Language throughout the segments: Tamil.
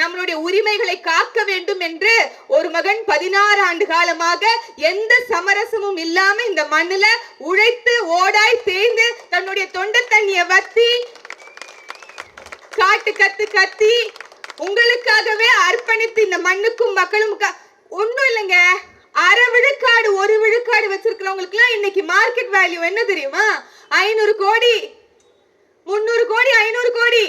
நம்மளுடைய உரிமைகளை காக்க வேண்டும் என்று ஒரு மகன் பதினாறு ஆண்டு காலமாக எந்த சமரசமும் இல்லாம இந்த மண்ணுல உழைத்து ஓடாய் தேய்ந்து தன்னுடைய தொண்டை தண்ணிய வத்தி காட்டு கத்து கத்தி உங்களுக்காகவே அர்ப்பணித்து இந்த மண்ணுக்கும் மக்களும் கா- ஒண்ணும் இல்லைங்க. அரை விழுக்காடு ஒரு விழுக்காடு வச்சிருக்கிறவங்களுக்குலாம் இன்னைக்கு மார்க்கெட் வேல்யூ என்ன தெரியுமா? ஐநூறு கோடி. முந்நூறு கோடி ஐநூறு கோடி.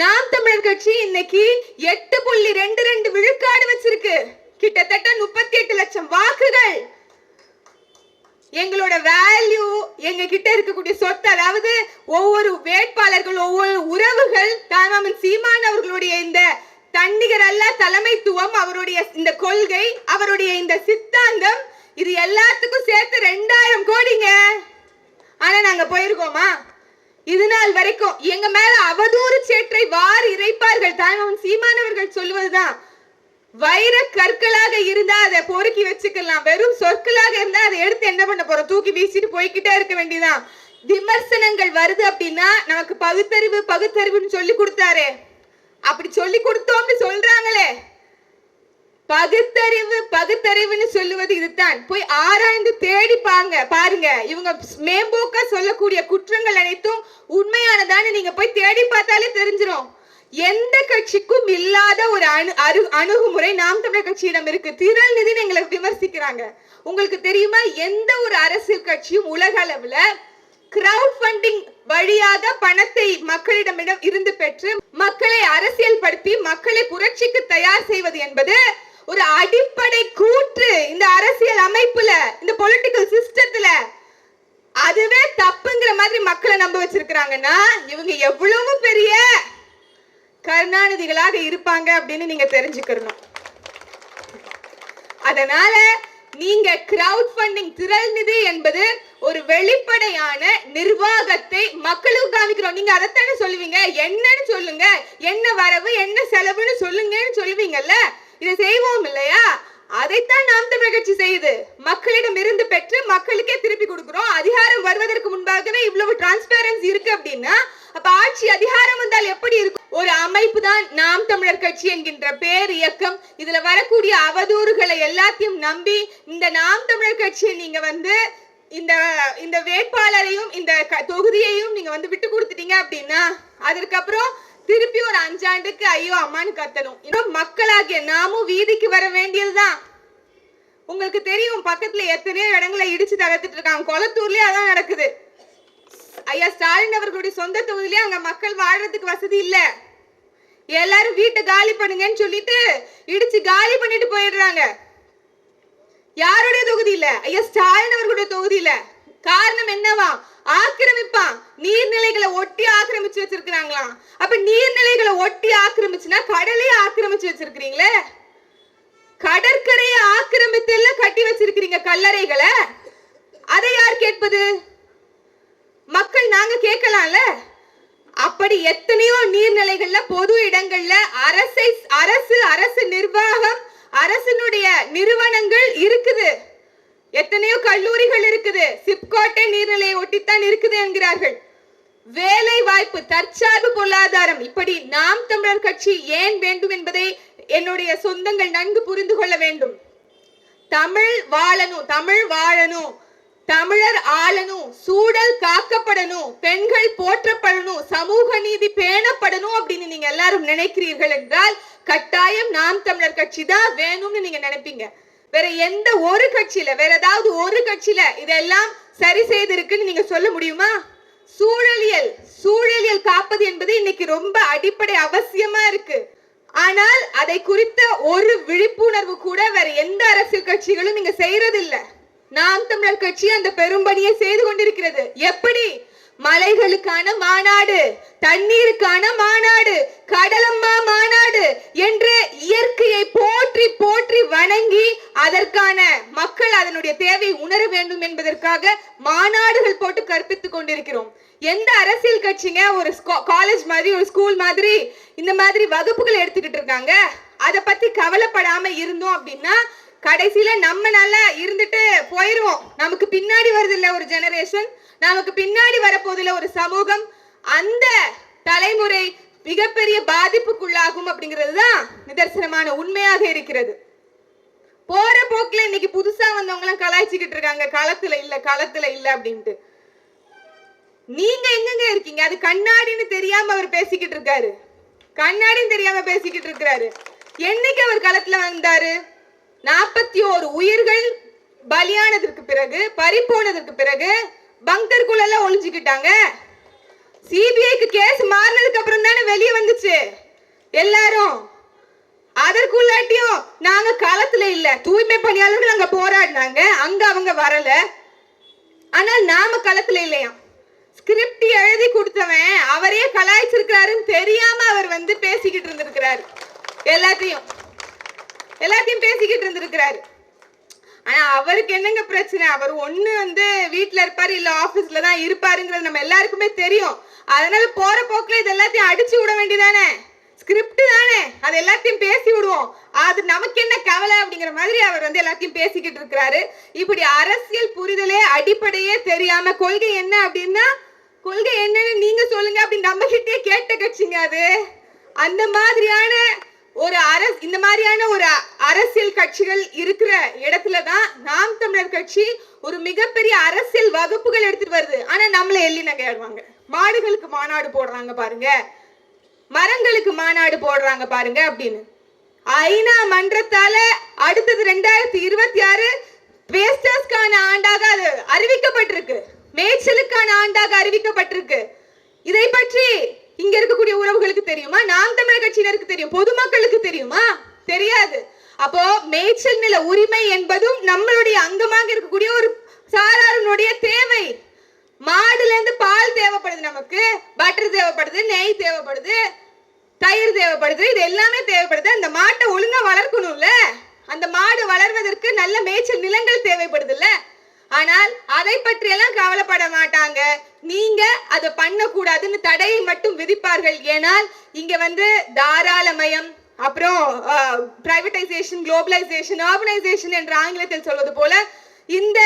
நாம் தமிழர் கட்சி இன்னைக்கு எட்டு புள்ளி ரெண்டு ரெண்டு விழுக்காடு வச்சிருக்கு. கிட்டத்தட்ட முப்பத்தி எட்டு லட்சம் வாக்குகள். எங்களோட வேல்யூ எங்க கிட்ட இருக்கக்கூடிய சொத்து அதாவது ஒவ்வொரு வேட்பாளர்கள் ஒவ்வொரு உறவுகள் தாமாமன் சீமான் அவர்களுடைய இந்த தன்னிகர் அல்ல தலைமைத்துவம் அவருடைய இந்த கொள்கை அவருடைய இந்த சித்தாந்தம் இது எல்லாத்துக்கும் சேர்த்து ரெண்டாயிரம் கோடிங்க. ஆனா நாங்க போயிருக்கோமா? இது நாள் வரைக்கும் எங்க மேல அவதூறு சேற்றை வார் இறைப்பார்கள் தாய்மாமன் சீமானவர்கள் சொல்லுவதுதான். வைர கற்களாக இருந்தா அதை பொறுக்கி வச்சுக்கலாம். வெறும் சொற்களாக இருந்தா அதை எடுத்து என்ன பண்ண போறோம்? தூக்கி வீசிட்டு போய்கிட்டே இருக்க வேண்டியதான் விமர்சனங்கள் வருது அப்படின்னா நமக்கு பகுத்தறிவு பகுத்தறிவுன்னு சொல்லி கொடுத்தாரு. அப்படி சொல்லி கொடுத்தோம்னு சொல்றாங்களே. பகுத்தறிவு பகுத்தறிவுன்னு சொல்லுவது இதுதான். போய் ஆராய்ந்து தேடி பாங்க பாருங்க. இவங்க மேம்போக்கா சொல்லக்கூடிய குற்றங்கள் அனைத்தும் உண்மையானதான்னு நீங்க போய் தேடி பார்த்தாலே தெரிஞ்சிடும் எந்த கட்சிக்கும் இல்லாத ஒரு அணு அரு அணுகுமுறை நாம் தமிழர் கட்சியிடம் இருக்கு. திரள் நிதின்னு எங்களை விமர்சிக்கிறாங்க. உங்களுக்கு தெரியுமா? எந்த ஒரு அரசியல் கட்சியும் உலக அளவுல கிரவுட் ஃபண்டிங் வழியாக பணத்தை மக்களிடமிடம் இருந்து பெற்று மக்களை அரசியல்படுத்தி மக்களை புரட்சிக்கு தயார் செய்வது என்பது ஒரு அடிப்படை கூற்று இந்த அரசியல் அமைப்புல இந்த பொலிட்டிக்கல் சிஸ்டத்துல அதுவே தப்புங்கிற மாதிரி மக்களை நம்ப வச்சிருக்கிறாங்கன்னா இவங்க எவ்வளவு பெரிய கருணாநிதிகளாக இருப்பாங்க அப்படின்னு நீங்க தெரிஞ்சுக்கணும் அதனால நீங்க கிரவுட் ஃபண்டிங் திரள் நிதி என்பது ஒரு வெளிப்படையான நிர்வாகத்தை மக்களுக்கு காமிக்கிறோம். நீங்க அதைத்தானே சொல்லுவீங்க? என்னன்னு சொல்லுங்க. என்ன வரவு என்ன செலவுன்னு சொல்லுங்கன்னு சொல்லுவீங்கல்ல? இதை செய்வோம் இல்லையா? அதைத்தான் நாம் தமிழர் கட்சி செய்யுது. மக்களிடம் இருந்து பெற்று மக்களுக்கே திருப்பி கொடுக்கிறோம். அதிகாரம் வருவதற்கு முன்பாகவே இவ்வளவு டிரான்ஸ்பேரன்சி இருக்கு அப்படின்னா அப்ப ஆட்சி அதிகாரம் வந்தால் எப்படி இருக்கும்? ஒரு அமைப்பு தான் நாம் தமிழர் கட்சி என்கின்ற பேர் இயக்கம் இதுல வரக்கூடிய அவதூறுகளை எல்லாத்தையும் நம்பி இந்த நாம் தமிழர் கட்சியை நீங்க வந்து இந்த இந்த வேட்பாளரையும் இந்த க- தொகுதியையும் நீங்க வந்து விட்டு கொடுத்துட்டீங்க அப்படின்னா அதற்கப்புறம் திருப்பி ஒரு அஞ்சாண்டுக்கு ஐயோ அம்மான்னு கத்தணும். இன்னும் மக்களாகிய நாமும் வீதிக்கு வர வேண்டியதுதான். உங்களுக்கு தெரியும் பக்கத்துல எத்தனையோ இடங்களை இடிச்சு தகர்த்துட்டு இருக்காங்க. கொளத்தூர்லயே அதான் நடக்குது. ஐயா ஸ்டாலின் அவர்களுடைய சொந்த தொகுதியிலே அங்க மக்கள் வாழ்றதுக்கு வசதி இல்ல. எல்லாரும் வீட்டை காலி பண்ணுங்கன்னு சொல்லிட்டு இடிச்சு காலி பண்ணிட்டு போயிடுறாங்க. யாருடைய தொகுதி இல்ல? ஐயா ஸ்டாலின் அவர்களுடைய தொகுதி காரணம் என்னவா? ஆக்கிரமிப்பான் நீர்நிலைகளை ஒட்டி ஆக்கிரமிச்சு வச்சிருக்கிறாங்களாம் அப்ப நீர்நிலைகளை ஒட்டி ஆக்கிரமிச்சுன்னா கடலையே ஆக்கிரமிச்சு வச்சிருக்கிறீங்களே? கடற்கரையை ஆக்கிரமித்து எல்லாம் கட்டி வச்சிருக்கிறீங்க கல்லறைகளை? அதை யார் கேட்பது? மக்கள் நாங்க கேட்கலாம்ல? அப்படி எத்தனையோ நீர்நிலைகள்ல பொது இடங்கள்ல அரசை அரசு அரசு நிர்வாகம் அரசினுடைய நிறுவனங்கள் இருக்குது. எத்தனையோ கல்லூரிகள் இருக்குது. சிப்கோட்டை நீர்நிலையை ஒட்டித்தான் இருக்குது என்கிறார்கள். வேலை வாய்ப்பு தற்சார்பு பொருளாதாரம் இப்படி நாம் தமிழர் கட்சி ஏன் வேண்டும் என்பதை என்னுடைய சொந்தங்கள் நன்கு புரிந்து கொள்ள வேண்டும். தமிழ் வாழணும் தமிழ் வாழணும் தமிழர் ஆளணும் சூழல் காக்கப்படணும் பெண்கள் போற்றப்படணும் சமூக நீதி பேணப்படணும் அப்படின்னு நீங்க எல்லாரும் நினைக்கிறீர்கள் என்றால் கட்டாயம் நாம் தமிழர் கட்சி தான் வேணும்னு நீங்க நினைப்பீங்க. வேற எந்த ஒரு கட்சியில வேற ஏதாவது ஒரு கட்சியில இதெல்லாம் சரி செய்திருக்குன்னு நீங்க சொல்ல முடியுமா? சூழலியல் சூழலியல் காப்பது என்பது இன்னைக்கு ரொம்ப அடிப்படை அவசியமா இருக்கு. ஆனால் அதை குறித்த ஒரு விழிப்புணர்வு கூட வேற எந்த அரசியல் கட்சிகளும் நீங்க செய்யறதில்ல நாம் தமிழர் கட்சி அந்த பெரும்பணியை செய்து கொண்டிருக்கிறது. எப்படி? மலைகளுக்கான மாநாடு தண்ணீருக்கான மாநாடு கடலம்மா மாநாடு என்று இயற்கையை போற்றி போற்றி வணங்கி அதற்கான மக்கள் அதனுடைய தேவை உணர வேண்டும் என்பதற்காக மாநாடுகள் போட்டு கற்பித்துக் கொண்டிருக்கிறோம். எந்த அரசியல் கட்சிங்க ஒரு காலேஜ் மாதிரி ஒரு ஸ்கூல் மாதிரி இந்த மாதிரி வகுப்புகள் எடுத்துக்கிட்டு இருக்காங்க? அதை பத்தி கவலைப்படாம இருந்தோம் அப்படின்னா கடைசியில நம்ம நல்லா இருந்துட்டு போயிருவோம். நமக்கு பின்னாடி வருது இல்ல ஒரு ஜெனரேஷன் நமக்கு பின்னாடி வரப்போதுல ஒரு சமூகம் அந்த தலைமுறை மிகப்பெரிய பாதிப்புக்குள்ளாகும் அப்படிங்கிறது தான் நிதர்சனமான உண்மையாக இருக்கிறது. போற போக்குல இன்னைக்கு புதுசா வந்தவங்க எல்லாம் கலாய்ச்சிக்கிட்டு இருக்காங்க. களத்துல இல்ல களத்துல இல்ல அப்படின்ட்டு. நீங்க எங்கெங்க இருக்கீங்க? அது கண்ணாடின்னு தெரியாம அவர் பேசிக்கிட்டு இருக்காரு. கண்ணாடின்னு தெரியாம பேசிக்கிட்டு இருக்கிறாரு. என்னைக்கு அவர் களத்துல வந்தாரு? நாற்பத்தி ஓரு உயிர்கள் பலியானதற்கு பிறகு பறி போனதற்கு பிறகு பங்கருக்குள்ள ஒளிஞ்சுக்கிட்டாங்க. சிபிஐக்கு கேஸ் மாறினதுக்கு அப்புறம் தானே வெளியே வந்துச்சு. எல்லாரும் அதற்குள்ளாட்டியும் நாங்க களத்துல இல்ல. தூய்மை பணியாளர்கள் அங்க போராடினாங்க. அங்க அவங்க வரல. ஆனால் நாம களத்துல இல்லையா ஸ்கிரிப்ட் எழுதி கொடுத்தவன் அவரே கலாய்ச்சிருக்கிறாருன்னு தெரியாம அவர் வந்து பேசிக்கிட்டு இருந்திருக்கிறாரு. எல்லாத்தையும். எல்லாத்தையும் பேசிக்கிட்டு இருந்திருக்கிறாரு. ஆனா அவருக்கு என்னங்க பிரச்சனை? அவர் ஒண்ணு வந்து வீட்டுல இருப்பாரு இல்ல ஆபீஸ்ல தான் இருப்பாருங்கிறது நம்ம எல்லாருக்குமே தெரியும். அதனால போற போக்குல இது எல்லாத்தையும் அடிச்சு விட வேண்டியதானே? ஸ்கிரிப்ட் தானே? அது எல்லாத்தையும் பேசி விடுவோம். அது நமக்கு என்ன கவலை அப்படிங்கிற மாதிரி அவர் வந்து எல்லாத்தையும் பேசிக்கிட்டு இருக்கிறாரு. இப்படி அரசியல் புரிதலே அடிப்படையே தெரியாம கொள்கை என்ன அப்படின்னா கொள்கை என்னன்னு நீங்க சொல்லுங்க அப்படின்னு நம்ம கிட்டே கேட்ட கட்சிங்க அது. அந்த மாதிரியான ஒரு அரசு இந்த மாதிரியான ஒரு அரசியல் கட்சிகள் இருக்கிற இடத்துல தான் நாம் தமிழர் கட்சி ஒரு மிகப்பெரிய அரசியல் வகுப்புகள் எடுத்துட்டு வருது. ஆனா நம்மள எள்ளி நகையாடுவாங்க. மாடுகளுக்கு மாநாடு போடுறாங்க பாருங்க. மரங்களுக்கு மாநாடு போடுறாங்க பாருங்க அப்படின்னு. ஐநா மன்றத்தால அடுத்தது ரெண்டாயிரத்தி இருபத்தி ஆறு வேஸ்டர்ஸ்க்கான ஆண்டாக அது அறிவிக்கப்பட்டிருக்கு. மேய்ச்சலுக்கான ஆண்டாக அறிவிக்கப்பட்டிருக்கு. இதை பற்றி இங்க இருக்கக்கூடிய உறவுகளுக்கு தெரியுமா? நாம் தமிழர் கட்சியினருக்கு தெரியும். பொதுமக்களுக்கு தெரியுமா? தெரியாது. அப்போ மேய்ச்சல் நில உரிமை என்பதும் நம்மளுடைய அங்கமாக இருக்கக்கூடிய ஒரு சாராருடைய தேவை. மாடுல இருந்து பால் தேவைப்படுது நமக்கு பட்டர் தேவைப்படுது நெய் தேவைப்படுது தயிர் தேவைப்படுது இது எல்லாமே தேவைப்படுது. அந்த மாட்டை ஒழுங்கா வளர்க்கணும்ல? அந்த மாடு வளர்வதற்கு நல்ல மேய்ச்சல் நிலங்கள் தேவைப்படுதுல்ல? ஆனால் அதை பற்றி எல்லாம் கவலைப்பட மாட்டாங்க. நீங்க அதை பண்ணக்கூடாதுன்னு தடையை மட்டும் விதிப்பார்கள். ஏனால் இங்க வந்து தாராளமயம் அப்புறம் பிரைவேடைசேஷன் குளோபலைசேஷன் ஆர்கனைசேஷன் என்ற ஆங்கிலத்தில் சொல்வது போல இந்த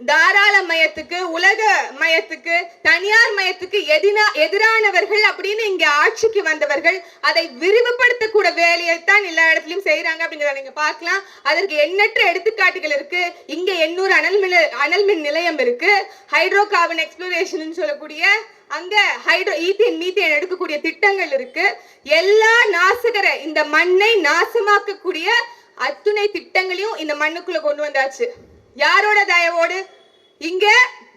தாராள மயத்துக்கு உலக மயத்துக்கு தனியார் மயத்துக்கு எதினா எதிரானவர்கள் அப்படின்னு இங்க ஆட்சிக்கு வந்தவர்கள் அதை விரிவுபடுத்தக்கூட வேலையைத்தான் எல்லா இடத்துலயும் செய்யறாங்க அப்படிங்கிறத நீங்க பார்க்கலாம். அதற்கு எண்ணற்ற எடுத்துக்காட்டுகள் இருக்கு. இங்க எண்ணூறு அனல் மின் அனல் மின் நிலையம் இருக்கு. ஹைட்ரோ கார்பன் எக்ஸ்ப்ளோரேஷன் சொல்லக்கூடிய அங்க ஹைட்ரோ ஈத்தேன் மீத்தேன் எடுக்கக்கூடிய திட்டங்கள் இருக்கு. எல்லா நாசகரை இந்த மண்ணை நாசமாக்கக்கூடிய அத்துணை திட்டங்களையும் இந்த மண்ணுக்குள்ள கொண்டு வந்தாச்சு. யாரோட தயவோடு? இங்க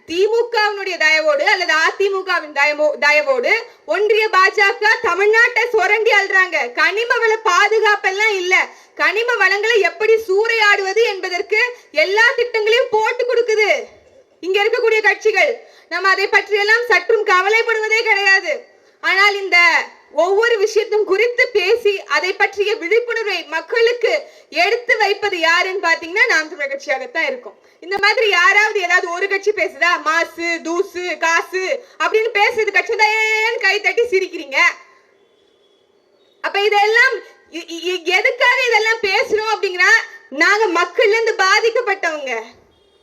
திமுகவினுடைய தயவோடு அல்லது அதிமுகவின் தயமோ தயவோடு ஒன்றிய பாஜக தமிழ்நாட்டை சுரண்டி அல்றாங்க கனிம வள பாதுகாப்பெல்லாம் இல்ல. கனிம வளங்களை எப்படி சூறையாடுவது என்பதற்கு எல்லா திட்டங்களையும் போட்டு கொடுக்குது. இங்க இருக்கக்கூடிய கட்சிகள். நம்ம அதை பற்றியெல்லாம் சற்றும் கவலைப்படுவதே கிடையாது. ஆனால் இந்த ஒவ்வொரு விஷயத்தும் குறித்து பேசி அதை பற்றிய விழிப்புணர்வை மக்களுக்கு எடுத்து வைப்பது யாருன்னு பாத்தீங்கன்னா நாம் தமிழர் கட்சியாகத்தான் இருக்கும். இந்த மாதிரி யாராவது ஏதாவது ஒரு கட்சி பேசுதா? மாசு தூசு காசு அப்படின்னு பேசுறது கட்சி தான் ஏன்னு கை தட்டி சிரிக்கிறீங்க? அப்ப இதெல்லாம் இ- இ- எதுக்காக இதெல்லாம் பேசுறோம் அப்படிங்கன்னா நாங்க மக்கள்ல இருந்து பாதிக்கப்பட்டவங்க.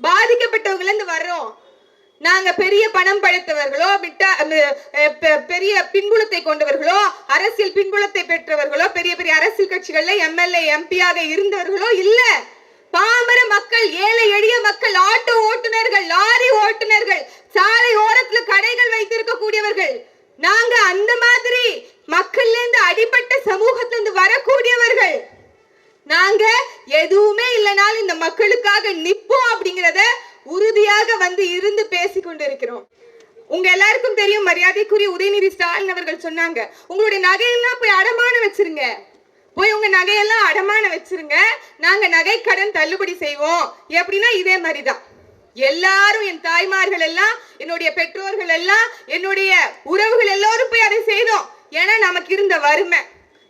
பாதிக்கப்பட்டவங்கல இருந்து வர்றோம். நாங்க பெரிய பணம் படைத்தவர்களோ அந்த, பெ- பெரிய பின்புலத்தை கொண்டவர்களோ அரசியல் பின்புலத்தை பெற்றவர்களோ பெரிய பெரிய அரசியல் கட்சிகள்ல எம்எல்ஏ எம்பியாக இருந்தவர்களோ இல்ல. பாமர மக்கள் ஏழை எளிய மக்கள் ஆட்டோ ஓட்டுநர்கள் லாரி ஓட்டுநர்கள் சாலை ஓரத்துல கடைகள் வைத்திருக்கக்கூடியவர்கள். நாங்க அந்த மாதிரி மக்கள்ல இருந்து அடிப்பட்ட சமூகத்துல இருந்து வரக்கூடியவர்கள். நாங்க எதுவுமே இல்லைனாலும் இந்த மக்களுக்காக நிப்போம் அப்படிங்கறத உறுதியாக வந்து இருந்து பேசி கொண்டிருக்கிறோம். உங்க எல்லாருக்கும் தெரியும் மரியாதைக்குரிய உதயநிதி ஸ்டாலின் அவர்கள் சொன்னாங்க உங்களுடைய நகையெல்லாம் போய் அடமானம் வச்சிருங்க. போய் உங்க நகையெல்லாம் அடமானம் வச்சிருங்க. நாங்க நகை கடன் தள்ளுபடி செய்வோம். எப்படின்னா இதே மாதிரிதான். எல்லாரும் என் தாய்மார்கள் எல்லாம் என்னுடைய பெற்றோர்கள் எல்லாம் என்னுடைய உறவுகள் எல்லாரும் போய் அதை செய்தோம். ஏன்னா நமக்கு இருந்த வறுமை.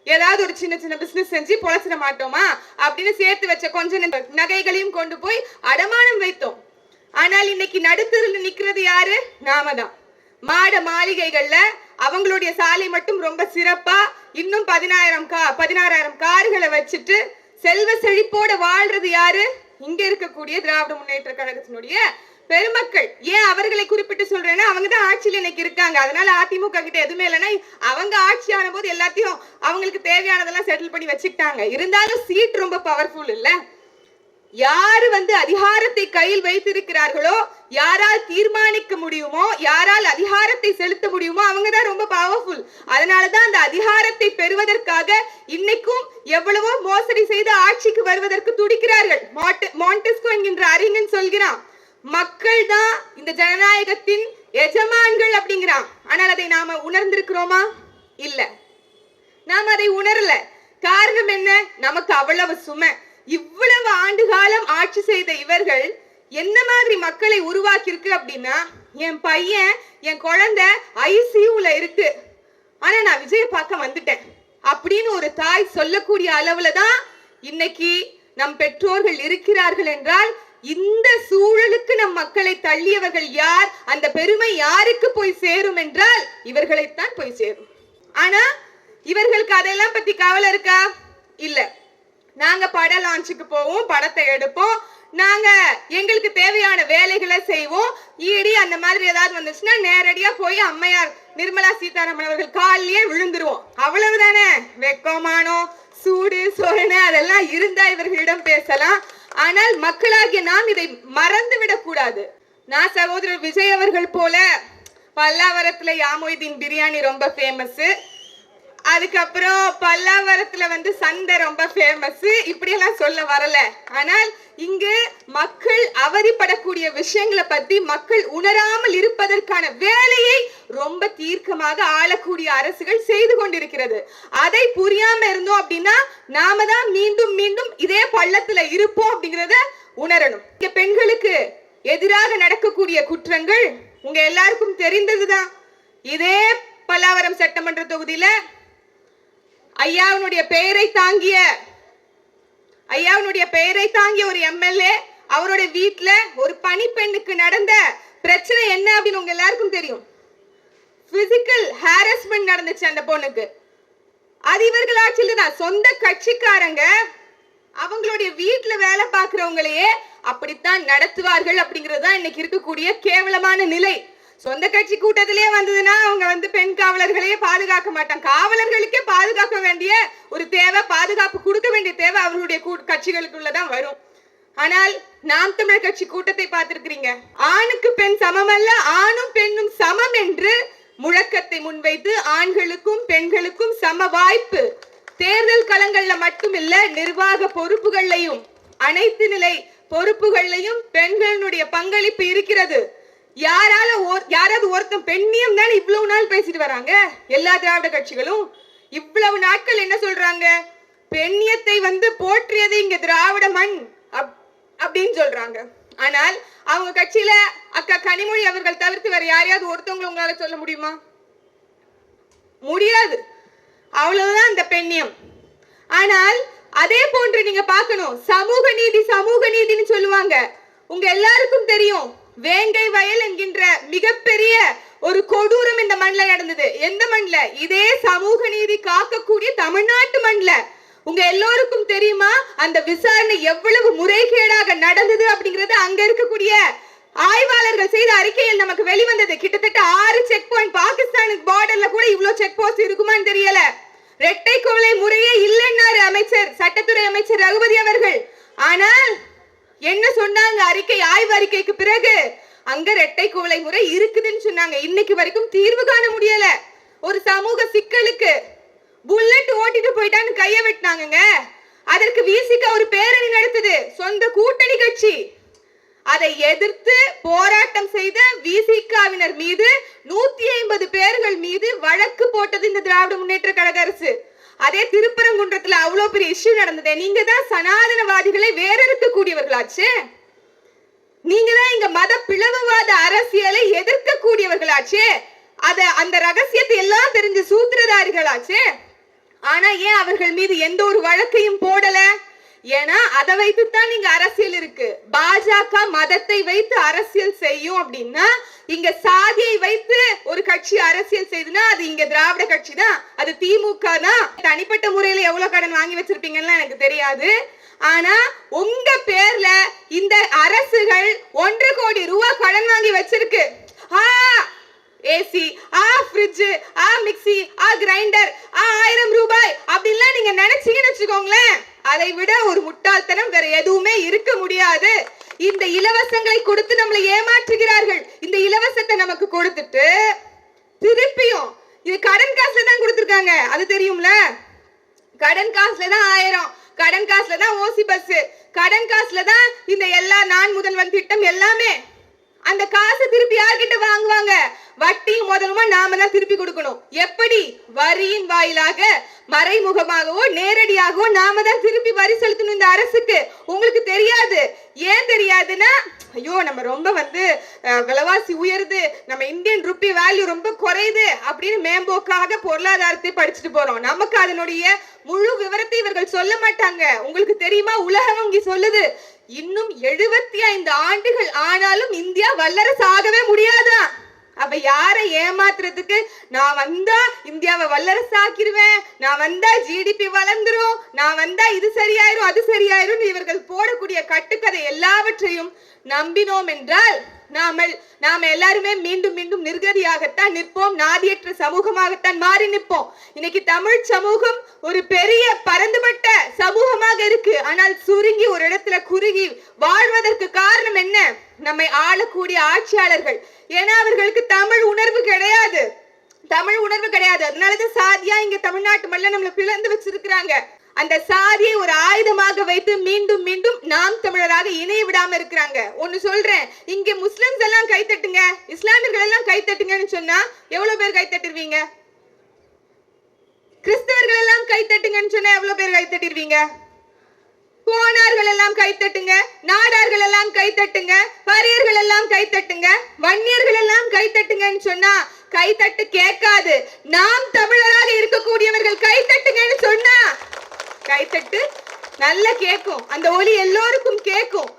ஏதாவது ஒரு சின்ன சின்ன பிசினஸ் செஞ்சு பொழைச்சிட மாட்டோமா? அப்படின்னு சேர்த்து வச்ச கொஞ்ச நகைகளையும் கொண்டு போய் அடமானம் வைத்தோம். ஆனால் இன்னைக்கு நடுத்தருல நிக்கிறது யாரு? நாம தான். மாட மாளிகைகள்ல அவங்களுடைய சாலை மட்டும் ரொம்ப சிறப்பா இன்னும் பதினாயிரம் கா பதினாறாயிரம் கார்களை வச்சுட்டு செல்வ செழிப்போட வாழ்றது யாரு? இங்க இருக்கக்கூடிய திராவிட முன்னேற்ற கழகத்தினுடைய பெருமக்கள். ஏன் அவர்களை குறிப்பிட்டு சொல்றேன்னா அவங்க தான் ஆட்சியில் இன்னைக்கு இருக்காங்க. அதனால அதிமுக கிட்ட எதுவுமே இல்லைன்னா அவங்க ஆட்சி ஆன போது எல்லாத்தையும் அவங்களுக்கு தேவையானதெல்லாம் செட்டில் பண்ணி வச்சுக்கிட்டாங்க. இருந்தாலும் சீட் ரொம்ப பவர்ஃபுல் இல்லை. யாரு வந்து அதிகாரத்தை கையில் வைத்திருக்கிறார்களோ யாரால் தீர்மானிக்க முடியுமோ யாரால் அதிகாரத்தை செலுத்த முடியுமோ அவங்க தான் ரொம்ப பவர்ஃபுல் அதனாலதான் அந்த அதிகாரத்தை பெறுவதற்காக இன்னைக்கும் எவ்வளவோ மோசடி செய்து ஆட்சிக்கு வருவதற்கு துடிக்கிறார்கள். மாண்டெஸ்கோ என்கின்ற அறிஞன் சொல்கிறான் மக்கள் தான் இந்த ஜனநாயகத்தின் எஜமான்கள் அப்படிங்கிறான். ஆனால் அதை நாம உணர்ந்திருக்கிறோமா? இல்ல. நாம் அதை உணரல. காரணம் என்ன? நமக்கு அவ்வளவு சுமை. இவ்வளவு ஆண்டு காலம் ஆட்சி செய்த இவர்கள் என்ன மாதிரி மக்களை உருவாக்கியிருக்கு அப்படின்னா என் பையன் என் குழந்தை ஐசியூல இருக்கு. ஆனா நான் விஜய பார்க்க வந்துட்டேன். அப்படின்னு ஒரு தாய் சொல்லக்கூடிய அளவுல தான் இன்னைக்கு நம் பெற்றோர்கள் இருக்கிறார்கள் என்றால் இந்த சூழலுக்கு நம் மக்களை தள்ளியவர்கள் யார் அந்த பெருமை யாருக்கு போய் சேரும் என்றால் இவர்களைத்தான் போய் சேரும். ஆனா இவர்களுக்கு அதெல்லாம் பத்தி கவலை இருக்கா? இல்லை. நாங்க பட லான்ச்சுக்கு போவோம் படத்தை எடுப்போம். நாங்க எங்களுக்கு தேவையான வேலைகளை செய்வோம். ஈடி அந்த மாதிரி ஏதாவது வந்துச்சுன்னா நேரடியா போய் அம்மையார் நிர்மலா சீதாராமன் அவர்கள் காலிலேயே விழுந்துருவோம். அவ்வளவுதானே? வெக்கமானோ சூடு சொரணை அதெல்லாம் இருந்தா இவர்களிடம் பேசலாம். ஆனால் மக்களாகிய நாம் இதை மறந்து விடக்கூடாது நான் சகோதரர் விஜய் அவர்கள் போல பல்லாவரத்துல யாமொய்தீன் பிரியாணி ரொம்ப ஃபேமஸ் அதுக்கப்புறம் பல்லாவரத்துல வந்து சந்தை ரொம்ப ஃபேமஸ் இப்படியெல்லாம் சொல்ல வரல. ஆனால் இங்கு மக்கள் அவதிப்படக்கூடிய விஷயங்களை பத்தி மக்கள் உணராமல் இருப்பதற்கான வேலையை ரொம்ப தீர்க்கமாக ஆளக்கூடிய அரசுகள் செய்து கொண்டிருக்கிறது. அதை புரியாம இருந்தோம் அப்படின்னா நாம தான் மீண்டும் மீண்டும் இதே பள்ளத்துல இருப்போம் அப்படிங்கறத உணரணும். இங்க பெண்களுக்கு எதிராக நடக்கக்கூடிய குற்றங்கள் உங்க எல்லாருக்கும் தெரிந்ததுதான். இதே பல்லாவரம் சட்டமன்ற தொகுதியில ஐயாவினுடைய பெயரை தாங்கிய ஐயாவினுடைய பெயரை தாங்கிய ஒரு எம்எல்ஏ அவருடைய வீட்டுல ஒரு பணிப்பெண்ணுக்கு நடந்த பிரச்சனை என்ன அப்படின்னு உங்க எல்லாருக்கும் தெரியும். பிசிக்கல் ஹாரஸ்மெண்ட் நடந்துச்சு அந்த பொண்ணுக்கு. அது இவர்கள் ஆட்சியில தான். சொந்த கட்சிக்காரங்க அவங்களுடைய வீட்டுல வேலை பார்க்குறவங்களையே அப்படித்தான் நடத்துவார்கள் அப்படிங்கிறது தான் இன்னைக்கு இருக்கக்கூடிய கேவலமான நிலை. சொந்த கட்சி கூட்டத்திலேயே வந்ததுன்னா அவங்க வந்து பெண் காவலர்களையே பாதுகாக்க மாட்டாங்க. காவலர்களுக்கே பாதுகாக்க வேண்டிய ஒரு தேவை பாதுகாப்பு கொடுக்க வேண்டிய தேவை அவர்களுடைய கூ- கட்சிகளுக்குள்ளதான் வரும். ஆனால் நாம் தமிழர் கட்சி கூட்டத்தை பார்த்திருக்கிறீங்க. ஆணுக்கு பெண் சமம் அல்ல ஆணும் பெண்ணும் சமம் என்று முழக்கத்தை முன்வைத்து ஆண்களுக்கும் பெண்களுக்கும் சம வாய்ப்பு தேர்தல் களங்கள்ல மட்டுமில்ல நிர்வாக பொறுப்புகள்லையும் அனைத்து நிலை பொறுப்புகள்லையும் பெண்களுடைய பங்களிப்பு இருக்கிறது. யாரால யாராவது ஒருத்தன் பெண்ணியம் தான் இவ்வளவு நாள் பேசிட்டு வராங்க? எல்லா திராவிட கட்சிகளும் இவ்வளவு நாட்கள் என்ன சொல்றாங்க? பெண்ணியத்தை வந்து போற்றியது இங்க திராவிட மண் அப்- அப்படின்னு சொல்றாங்க. ஆனால் அவங்க கட்சியில அக்கா கனிமொழி அவர்கள் தவிர்த்து வேற யாரையாவது ஒருத்தவங்களை உங்களால சொல்ல முடியுமா? முடியாது. அவ்வளவுதான் இந்த பெண்ணியம். ஆனால் அதே போன்று நீங்க பார்க்கணும். சமூக நீதி சமூக நீதின்னு சொல்லுவாங்க. உங்க எல்லாருக்கும் தெரியும். வேங்கை வயல் என்கின்ற மிகப்பெரிய ஒரு கொடூரம் இந்த மண்ணில் நடந்தது. எந்த மண்ணில்? இதே சமூக நீதி காக்கக்கூடிய தமிழ்நாட்டு மண்ணில். உங்க எல்லோருக்கும் தெரியுமா? அந்த விசாரணை எவ்வளவு முறைகேடாக நடந்தது அப்படிங்கறது அங்க இருக்கக்கூடிய ஆய்வாளர்கள் செய்த அறிக்கையில் நமக்கு வெளிவந்தது. கிட்டத்தட்ட ஆறு செக் பாயிண்ட் பாகிஸ்தானுக்கு பார்டர்ல கூட இவ்வளவு செக் போஸ்ட் இருக்குமான்னு தெரியல. ரெட்டை கொலை முறையே இல்லைன்னாரு அமைச்சர் சட்டத்துறை அமைச்சர் ரகுபதி அவர்கள். ஆனால் என்ன சொன்னாங்க? அறிக்கை ஆய்வு அறிக்கைக்கு பிறகு. அங்க ரெட்டை குவளை முறை இருக்குதுன்னு சொன்னாங்க. இன்னைக்கு வரைக்கும் தீர்வு காண முடியல. ஒரு சமூக சிக்கலுக்கு. புல்லட் ஓட்டிட்டு போயிட்டான்னு கைய வெட்டினாங்க அதற்கு விசிக ஒரு பேரணி நடத்துது. சொந்த கூட்டணி கட்சி. அதை எதிர்த்து போராட்டம் செய்த விசிகாவினர் மீது நூத்தி ஐம்பது பேர்கள் மீது வழக்கு போட்டது இந்த திராவிட முன்னேற்ற கழக அரசு. அதே திருப்பரங்குன்றத்துல அவ்வளவு பெரிய இஷ்யூ நடந்தது. நீங்க தான் சனாதனவாதிகளை வேற இருக்கக்கூடியவர்களாச்சு நீங்க தான் இங்க மத பிளவுவாத அரசியலை எதிர்க்கக்கூடியவர்களாச்சே. அத அந்த ரகசியத்தை எல்லாம் தெரிஞ்ச சூத்திரதாரிகளாச்சு. ஆனா ஏன் அவர்கள் மீது எந்த ஒரு வழக்கையும் போடல? ஏன்னா அதை வைத்துத்தான் இங்க அரசியல் இருக்கு. பாஜக மதத்தை வைத்து அரசியல் செய்யும் அப்படின்னா இங்க சாதியை வைத்து ஒரு கட்சி அரசியல் செய்யுதுன்னா அது இங்க திராவிட கட்சி தான். அது திமுக தான். தனிப்பட்ட முறையில எவ்வளவு கடன் வாங்கி வச்சிருப்பீங்கன்னு எனக்கு தெரியாது. ஆனா உங்க பேர்ல இந்த அரசுகள் ஒன்று கோடி ரூபாய் கடன் வாங்கி வச்சிருக்கு. ஆ ஏசி ஆ ஃப்ரிட்ஜ் ஆ மிக்ஸி ஆ கிரைண்டர் ஆ ஆயிரம் ரூபாய் அப்படின்லாம் நீங்க நினைச்சீங்கன்னு வச்சுக்கோங்களேன். அதை விட ஒரு முட்டாள்தனம் வேற எதுவுமே இருக்க முடியாது. இந்த இலவசங்களை கொடுத்து நம்மளை ஏமாற்றுகிறார்கள். இந்த இலவசத்தை நமக்கு கொடுத்துட்டு திருப்பியும் இது கடன் காசுல தான் கொடுத்துருக்காங்க. அது தெரியும்ல? கடன் காசுல தான் ஆயிரம். கடன் காசுல தான் ஓசி பஸ். கடன் காசுல தான் இந்த எல்லா நான் முதல்வன் திட்டம் எல்லாமே. அந்த காசை திருப்பி யார்கிட்ட வாங்குவாங்க? வட்டியும் முதலுமா நாம தான் திருப்பி கொடுக்கணும். எப்படி? வரியின் வாயிலாக மறைமுகமாகவோ நேரடியாகவோ நாம தான் திருப்பி வரி செலுத்தணும் இந்த அரசுக்கு. உங்களுக்கு தெரியாது. ஏன் தெரியாதுன்னா ஐயோ நம்ம ரொம்ப வந்து விலைவாசி உயருது. நம்ம இந்தியன் ருப்பி வேல்யூ ரொம்ப குறையுது அப்படின்னு மேம்போக்காக பொருளாதாரத்தை படிச்சுட்டு போறோம். நமக்கு அதனுடைய முழு விவரத்தை இவர்கள் சொல்ல மாட்டாங்க. உங்களுக்கு தெரியுமா? உலக வங்கி சொல்லுது. இன்னும் எழுபத்தி ஐந்து ஆண்டுகள் ஆனாலும் இந்தியா வல்லரசு ஆகவே முடியாதா? அப்ப யாரை ஏமாத்துறதுக்கு? நான் வந்தா இந்தியாவை வல்லரசு ஆக்கிருவேன் நான் வந்தா ஜிடிபி வளர்ந்துரும். நான் வந்தா இது சரியாயிரும் அது சரியாயிரும் இவர்கள் போடக்கூடிய கட்டுக்கதை எல்லாவற்றையும் நம்பினோம் என்றால் நாமல் நாம எல்லாருமே மீண்டும் மீண்டும் நிர்கதியாகத்தான் நிற்போம் நாதியற்ற சமூகமாகத்தான் மாறி நிற்போம். இன்னைக்கு தமிழ் சமூகம் ஒரு பெரிய பரந்துபட்ட சமூகமாக இருக்கு. ஆனால் சுருங்கி ஒரு இடத்துல குறுகி வாழ்வதற்கு காரணம் என்ன? நம்மை ஆளக்கூடிய ஆட்சியாளர்கள். ஏன்னா அவர்களுக்கு தமிழ் உணர்வு கிடையாது. தமிழ் உணர்வு கிடையாது. அதனாலதான் சாதியா இங்க தமிழ்நாட்டு மல்ல நம்மள பிளந்து வச்சிருக்கிறாங்க. அந்த சாதியை ஒரு ஆயுதமாக வைத்து மீண்டும் இணைய விடாம இருக்கிறாங்க. ஒன்னு சொல்றேன். இங்க முஸ்லிம்ஸ் எல்லாம் கை தட்டுங்க. இஸ்லாமியர்கள் எல்லாம் கை தட்டுங்கன்னு சொன்னா எவ்வளவு பேர் கை தட்டிருவீங்க? கிறிஸ்தவர்கள் எல்லாம் கை தட்டுங்கன்னு சொன்னா எவ்வளவு பேர் கை தட்டிருவீங்க? கோனார்கள் எல்லாம் கை தட்டுங்க. நாடார்கள் எல்லாம் கை தட்டுங்க. பரியர்கள் எல்லாம் கை தட்டுங்க. வன்னியர்கள் எல்லாம் கை தட்டுங்கன்னு சொன்னா கை தட்டு கேட்காது. நாம் தமிழராக இருக்கக்கூடியவர்கள் கை தட்டுங்கன்னு சொன்னா கைத்தட்டு நல்லா கேட்கும் அந்த ஒலி எல்லோருக்கும் கேட்கும்